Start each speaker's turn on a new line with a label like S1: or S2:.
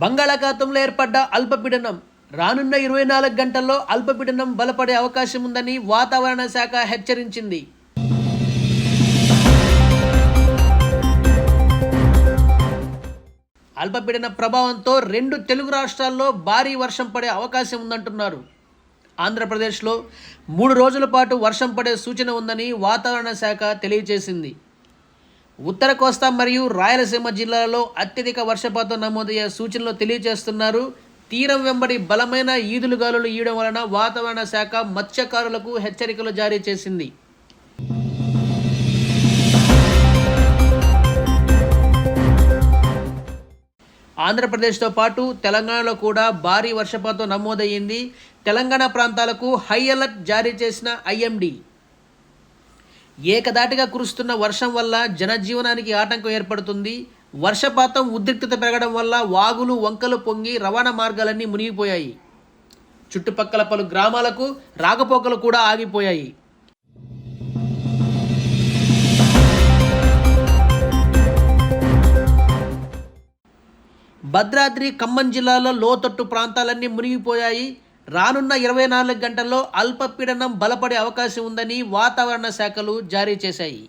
S1: బంగాళాఖాతంలో ఏర్పడ్డ అల్పపీడనం రానున్న ఇరవై నాలుగు గంటల్లో అల్పపీడనం బలపడే అవకాశం ఉందని వాతావరణ శాఖ హెచ్చరించింది. అల్పపీడన ప్రభావంతో రెండు తెలుగు రాష్ట్రాల్లో భారీ వర్షం పడే అవకాశం ఉందంటున్నారు. ఆంధ్రప్రదేశ్లో మూడు రోజుల పాటు వర్షం పడే సూచన ఉందని వాతావరణ శాఖ తెలియజేసింది. ఉత్తర కోస్తా మరియు రాయలసీమ జిల్లాలలో అత్యధిక వర్షపాతం నమోదయ్యే సూచనలు తెలియజేస్తున్నారు. తీరం వెంబడి బలమైన ఈదులు గాలులు ఈయడం వలన వాతావరణ శాఖ మత్స్యకారులకు హెచ్చరికలు జారీ చేసింది. ఆంధ్రప్రదేశ్తో పాటు తెలంగాణలో కూడా భారీ వర్షపాతం నమోదయ్యింది. తెలంగాణ ప్రాంతాలకు హై అలర్ట్ జారీ చేసిన ఐఎండీ. ఏకదాటిగా కురుస్తున్న వర్షం వల్ల జనజీవనానికి ఆటంకం ఏర్పడుతుంది. వర్షపాతం ఉద్రిక్తత పెరగడం వల్ల వాగులు వంకలు పొంగి రవాణా మార్గాలన్నీ మునిగిపోయాయి. చుట్టుపక్కల పలు గ్రామాలకు రాకపోకలు కూడా ఆగిపోయాయి. భద్రాద్రి ఖమ్మం జిల్లాలో లోతట్టు ప్రాంతాలన్నీ మునిగిపోయాయి. రానున్న ఇరవై నాలుగు గంటల్లో అల్పపీడనం బలపడే అవకాశం ఉందని వాతావరణ శాఖలు జారీ చేశాయి.